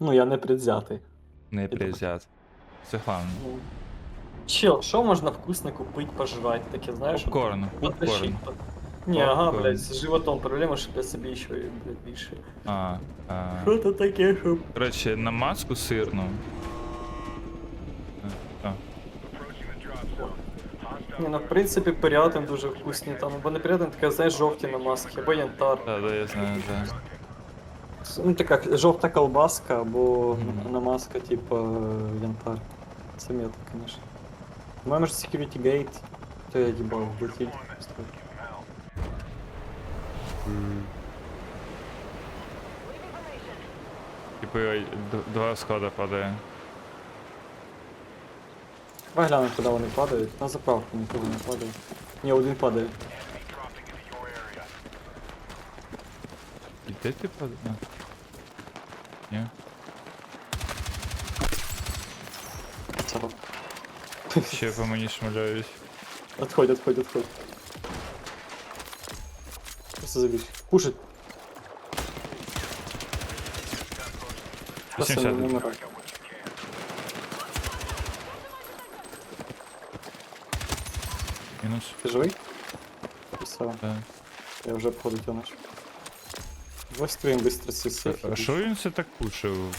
Ну, я не предвзятий. Не призят. Це главное. Ну. Чел, що можна вкусно купити, пожрати? Таке, знаєш? от Попкорн, Потащить. попкорн. Ні, ага, Попкорн. блядь, з животом проблема, щоб я собі ще, блядь, більше. А, а. Що то таке, щоб... Коротше, на маску сирну. А, Ні, ну, в принципі, порятин дуже вкусні там, або не порятин, така, знаєш, жовті намазки, або янтар. да, да, я знаю, да. Ну, така жовта колбаска, або Мгм. намазка, типа янтар. Це мета, конечно. Маємо ж security gate, то я їбав, летіть. Типу, ой, д- два склада падає. Давай глянемо, куди вони падають. На заправку нікого не падає. Ні, один падає. І де ти падає? А. Ні? Цього. Ще по мені шмаляють. Отходь, отходь, отходь. Просто забіж. Кушать. Просто не 80. вмирай. Мінус. Ти живий? Красава. Да. Я вже обходить його Вистрілим быстро А сейфи. що він це так пушив?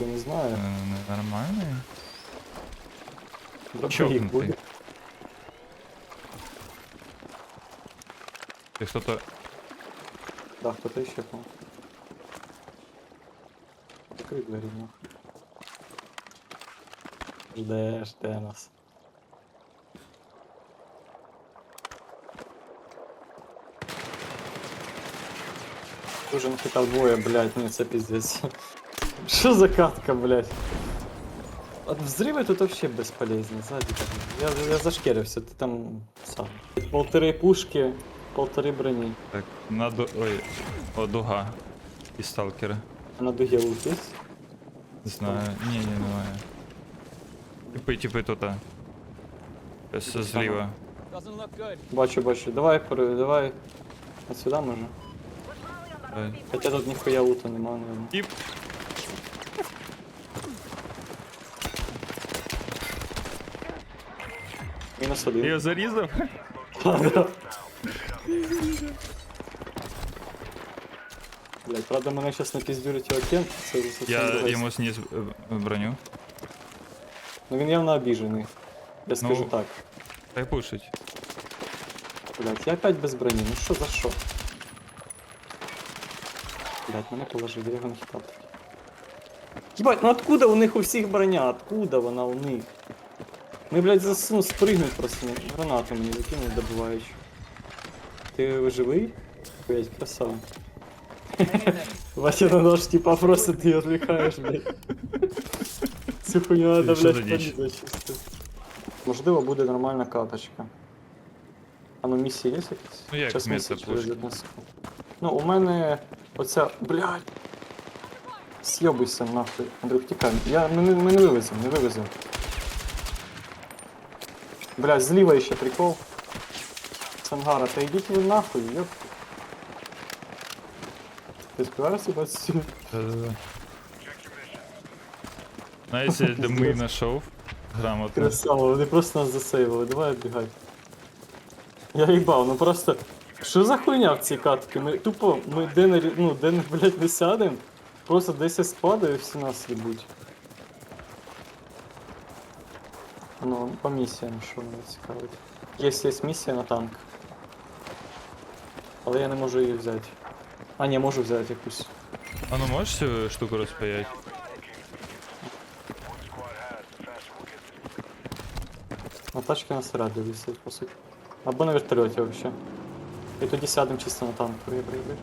Я не знаю. Е, Нормальний? Дропогіб чокнутий. буде. Ти хто-то... Да, хто-то ще там. Закрий двері нахуй. Жде, жде нас. Дуже не хитав двоє, блядь, ні, це пиздец. Що за катка, блядь? От взрывы тут вообще бесполезны, сзади так. Я, я зашкерився, ти там сам. Полтори пушки, полтори броні. Так, на ду... Ой, о, дуга. І сталкери. А на дуге лут есть? Не знаю. Ні, ні, немає. Типи, типи тут. Ось зліва. Doesn't look good. Бачу, бачу. Давай, пере- давай. От сюди може. Давай. Хоча тут ніхуя лута нема, наверное. Тип. Мінус Ти один. його зарізав? Блять, правда мене зараз напіздюрить його кент, це зовсім Я друга йому зніс е, броню. Ну він явно обіжений. Я скажу Ну. так. Та й пушить. Блять, я опять без броні, ну що за що? Блять, мене положили, я його не хитав. Ебать, ну откуда у них у всіх броня? Откуда вона у них? Ми, блядь, засну спригнуть просто гранату мені закинуть добуваючи. Ти живий? Блять, красава. Вася на нож, типа, просто ты отвлекаешь, блядь. Цю хуйню надо, Що за блядь, діч? порізати. Можливо, буде нормальна каточка. А ну місії є якісь? Ну, як мета через пушки? одну секунду. Ну, у мене оця. Блядь. С'єбуйся нахуй. Андрюх, тікай. Я, ми, не- ми не вивеземо, не вивеземо. Блядь, зліва ще прикол. Сангара, та йдіть ви нахуй, йоп. Ти співаєш себе цю? Да-да-да. Знаєте, де ми знайшов? Грамотно. Красава, вони просто нас засейвили, давай оббігай. Я їбав, ну просто. Що за хуйня в цій катці? Ми тупо, ми де не, ну, де не, блядь, не сядем, просто десь я спадаю і всі нас їбуть. Ну, по місіям, що мене цікавить. Є, є місія на танк. Але я не можу її взяти. А, ні, можу взяти якусь. А ну можеш цю штуку розпаять? На тачці на снаряді висить, по суті. Або на вертольоті вообще. І тоді сядемо чисто на танк. Бри, бри, бри.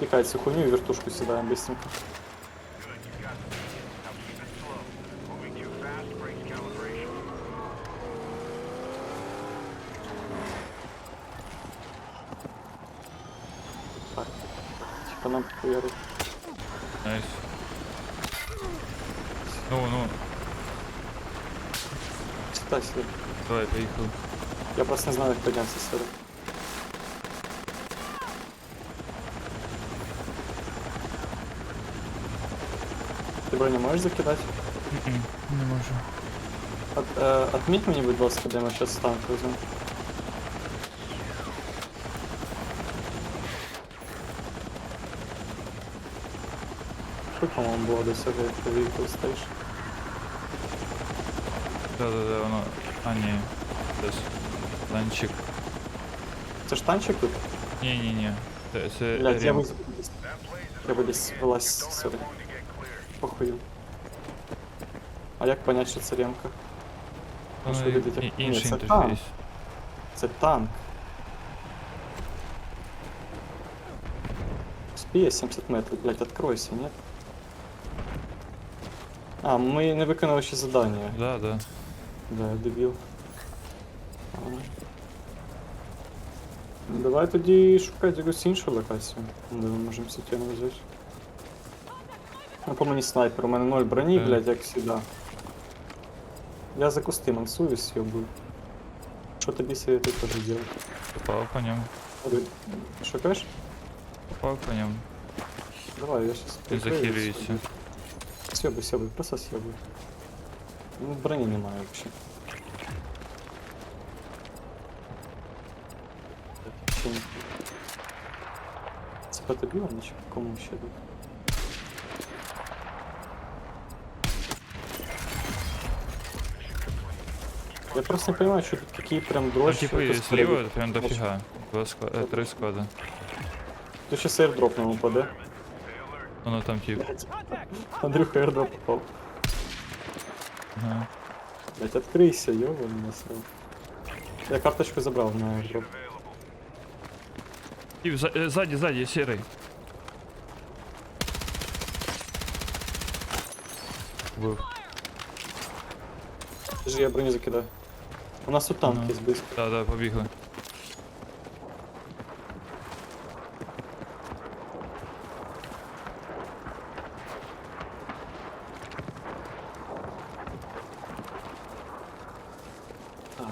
Тікай цю хуйню і вертушку сідаємо быстренько. Так. Типа нам хуярить. Найс. Ну, ну, Да, сюда. Давай, поехал. Я просто не знаю, как подняться сюда. Ты броню можешь закидать? Не можем. От, э, отметь мне, будь ласка, когда мы сейчас танк візьмемо. Що, по-моєму, было до цього, як ти виїхав стоїш? Да-да-да, воно. А, ні. Десь. Танчик. Це ж танчик тут? Ні-ні-ні. Це, це Блядь, я рем. виз... Я би десь вилазь сюди. Похую. А як понять, що це ремка? Воно що видить, як- і- Ні, інший це інтерфейс. Це танк. Спіє 70 метрів, блядь, откройся, ні? А, ми не виконали ще завдання. Да, да. Да, я дебіл. Ага. Ну, Давай тоді шукати якусь іншу локацію, де ми можемо сітєно взяти. Ну, по мені снайпер, у мене ноль броні, Так. блядь, як завжди. Я за кусти мансую, съебую. Що тобі советую теж делать? Попав по ньому. Ой, Що кажеш? Попав по ньому. Давай, я щас Ти захилюєшся. Съебуй, съебуй, просто съебуй. Ну, броні немає вообще. Ще ні. Це по тобі вони чи кому ще тут? Я просто не понимаю, что тут какие прям Ну, дрожжи. типу, і зліва прям дофіга. Два склада, три склада. Тут сейчас airdrop нам упаде. Воно там тип. Андрюха airdrop попал. Ага. Блять, открийся, ёбаный насрал. Я карточку забрал на. Тип, за- е, ззаді, ззаді, сірий. Був. Подожди, я броню закидаю. У нас тут танк Ага. есть близко. Да, да, побігли. Так.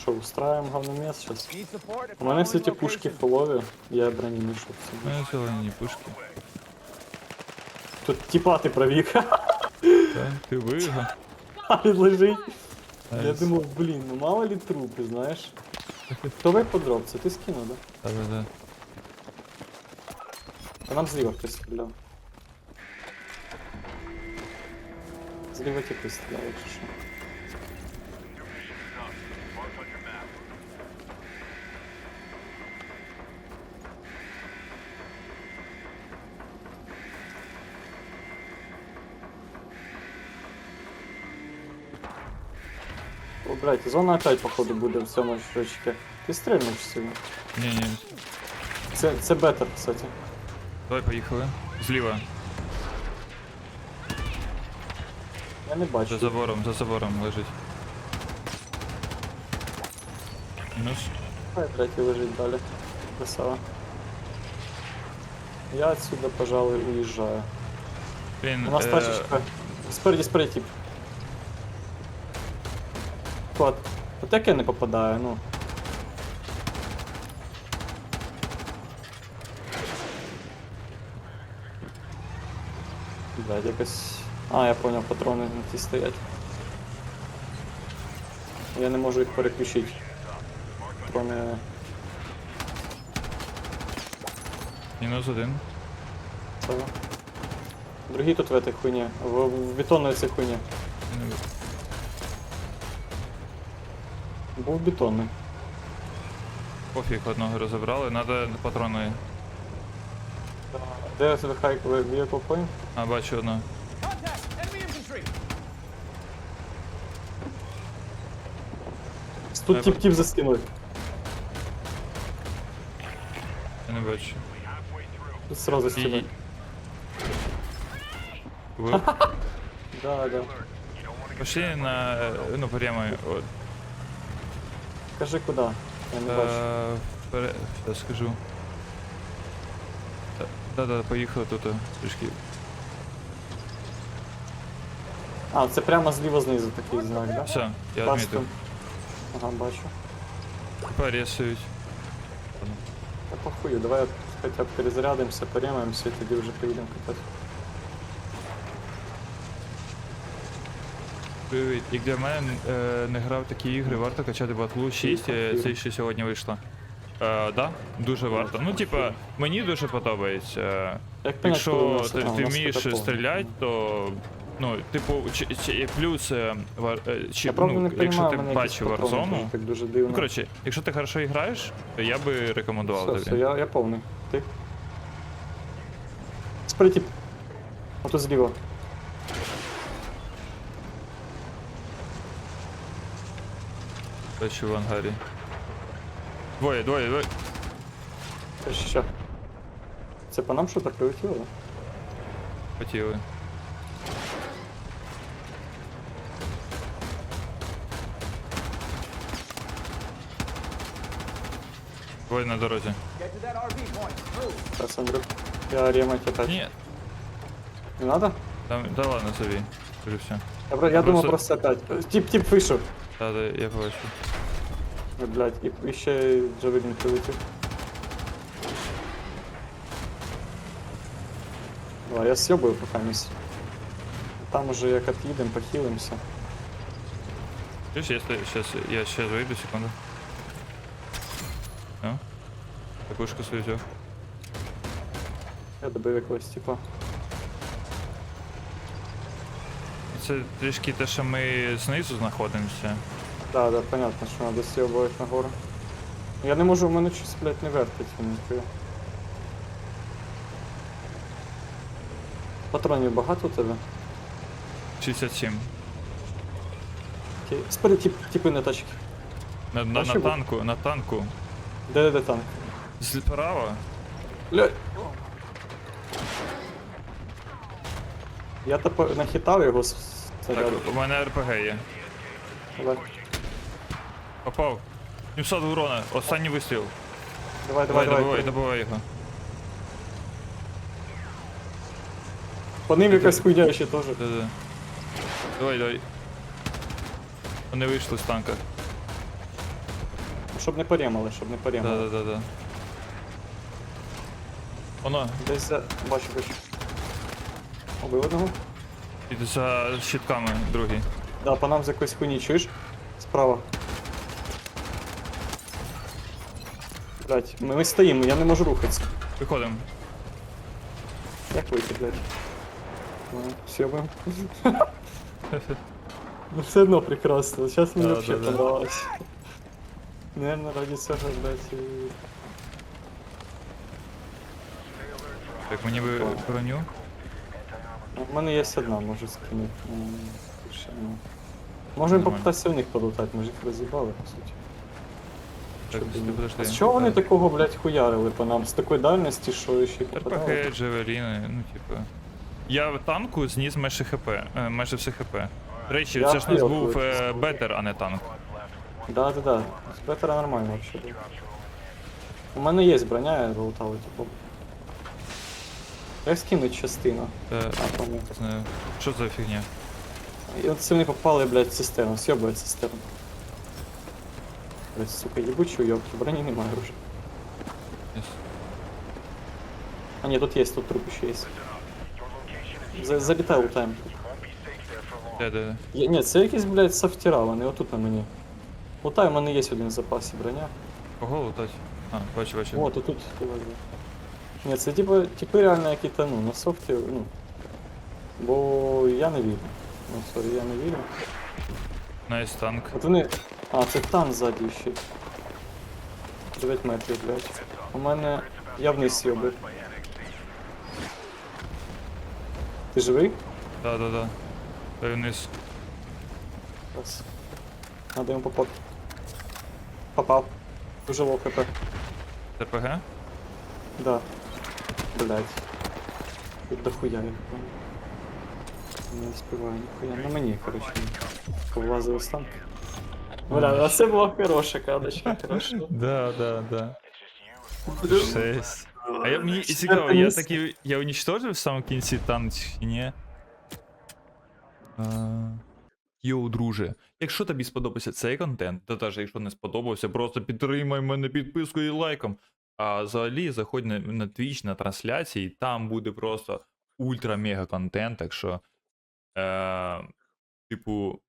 Що, говномес сейчас? У мене, кстати, пушки фулові, я броні не шов. У мене зелені пушки. Тут типа ти провік, Так, ти виграв. а він лежить. Я Найс. думав, блін, ну мало ли трупи, знаєш. Давай подроб, це ти скинув, да? Да, да, да. А нам зліва хтось стріляв. Зліва тільки стріляв, якщо що. блядь, зона опять, походу, буде в цьому щочці. Ти стрельнеш сьогодні. Ні, ні. Це, це бетер, кстати. Давай поїхали. Зліва. Я не бачу. За забором, за забором лежить. Мінус. Хай третій лежить далі. Красава. Я отсюда, пожалуй, уезжаю. Він. У нас е, тачечка. Спереді, спереді, тип. Клад. От як я не попадаю, ну. Блядь, якось. А, я понял, патрони на ті стоять. Я не можу їх переключити. Кроме. Мінус один. цього. Другий тут в этой хуйне. В, в бетонной этой хуйне. Не- Був бетонний. Пофіг одного розібрали, надо патрони. Де це хай vehicle point? А, бачу одного. Тут Дай тип-тип заскинули. Я не бачу. Тут сразу І... стіли. Ви- Да, да. Пошли на. е, Ну, прямо. От. Кажи куди. Я не бачу. Е, вперед, Зараз скажу. Да-да, поїхали тут е, трішки. А, це прямо зліва знизу такий знак, да? Все, я Custom. відмітив. Ага, бачу. Тепер рисують. Та похую, давай хоча б перезарядимося, переймаємося і тоді вже поїдемо катати. Привіт. Як для мене е, не грав такі ігри, варто качати батлу 6, е, це ще сьогодні вийшло. Е, да, дуже варто. Ну, типа, мені дуже подобається. Як Якщо ти, ти вмієш стріляти, то. Ну, типу, чи, чи, плюс, е, вар- е, чи, ну, якщо ти бачив Warzone, так дуже дивно. Ну, коротше, якщо ти хорошо граєш, то я би рекомендував все, тобі. все, я, я повний. Ти? Спереді. Ото зліва. Бачу в ангарі. Двоє, двоє, двоє. Це що? Це по нам що так прилетіло? да? Хотіли. Двоє на дорозі. Зараз, Андрюк. Я ремонт опять. Ні, Не надо? там, да ладно собі. Вже все. Я, про- я думав Просто- просто опять. Тип, тип вийшов. Та, да, я побачив. Ой, Блядь, і, ще Джавелін прилетів. Давай, я съебаю пока мисс. Там уже як отъедем, похилимся. Чуєш, я сейчас, я сейчас вийду, секунду. Ну? Такушку свою взяв. Я добив якогось типа. Це трішки те, що ми знизу знаходимося. Да, да, понятно, що надо съебувати нагору. Я не можу, у мене щось, блядь, не вертить ніхуя. Патронів багато у тебе? 67. Окей. Спереди тип, типи на тачки. На, на, на танку, на танку. Де де де танк? Справа. Блядь. Я тепер нахитав його з Так, снаряду. у мене РПГ є. Давай, Попав. 700 урона, останній вистріл. давай, Давай, давай, добивай, давай. добивай його. По ним якась хуйня ще теж. Да-да. Давай, давай. Вони вийшли з танка. Щоб не порімали, щоб не порімали. Да-да-да-да. Воно, Десь за... бачу, бачу. Убив одного. іде за щитками другий. Да, по нам з якоїсь хуйні чуєш? Справа. Блять, ми, ми стоїмо, я не можу рухатися. Виходимо. Як вийти, блядь? Ну, съебаем. Ну все одно прекрасно. Сейчас мне Да, вообще да, да. понравилось. Наверное, ради цього, блядь, і... Так, мені би броню. В мене є одна, можу скинути. Ну, більше, ну. Можемо Нормально. попитатися в них полутати, може їх роз'їбали, по суті. Так, Щоб ти вони- подожди. А з чого вони такого, блядь, хуярили по нам? З такої дальності, що ще попадали? РПГ, Джевеліни, ну типу. Я в танку зніс майже хп, е, майже все хп. До речі, Я це ж у нас охуєв, був е, бетер, а не танк. Да, да, да. З бетера нормально вообще. У мене є броня, я залутав, типу. Як скинуть частину? Е, А, не знаю, що за фігня? І от це вони попали, блядь, в цистерну, сьобують цистерну. Блядь, сука, ебучий уйобки, броні немає. Yes. А ні, тут є, тут труп ще є. За- Залітай лутаємо. Де, де, де? Є, ні, це якісь, блядь, софтіра, вони отут на мені. Лутай, у мене є один в запасі броня. Кого лутать? А, бачу, бачу. О, тут тут. Ні, це типу, типи реально які то ну, на софті, ну. Бо я не вірю. Ну, сорі, я не вірю. Найс танк. От вони. А, це там ззаді ще. 9 метрів, блядь. У мене. Я вниз йоби. Ти живий? Да, да, да. Дай вниз. Раз. Надо йому попати. Попав. Дуже лоу хп. РПГ? Да. Блять. Тут дохуя їх. Не співаю ніхуя. На мені, коротше. Повлазили з танки. Бля, а це була хороша кадочка, хороша. Да, да, да. Шесть. А я мені цікаво, я такий. Я уничтожив в самому кінці танк чи ні? А, Йоу, друже, якщо тобі сподобався цей контент, та навіть якщо не сподобався, просто підтримай мене підпискою і лайком. А взагалі заходь на, на Twitch, на трансляції, там буде просто ультра-мега контент, так що. Е, типу,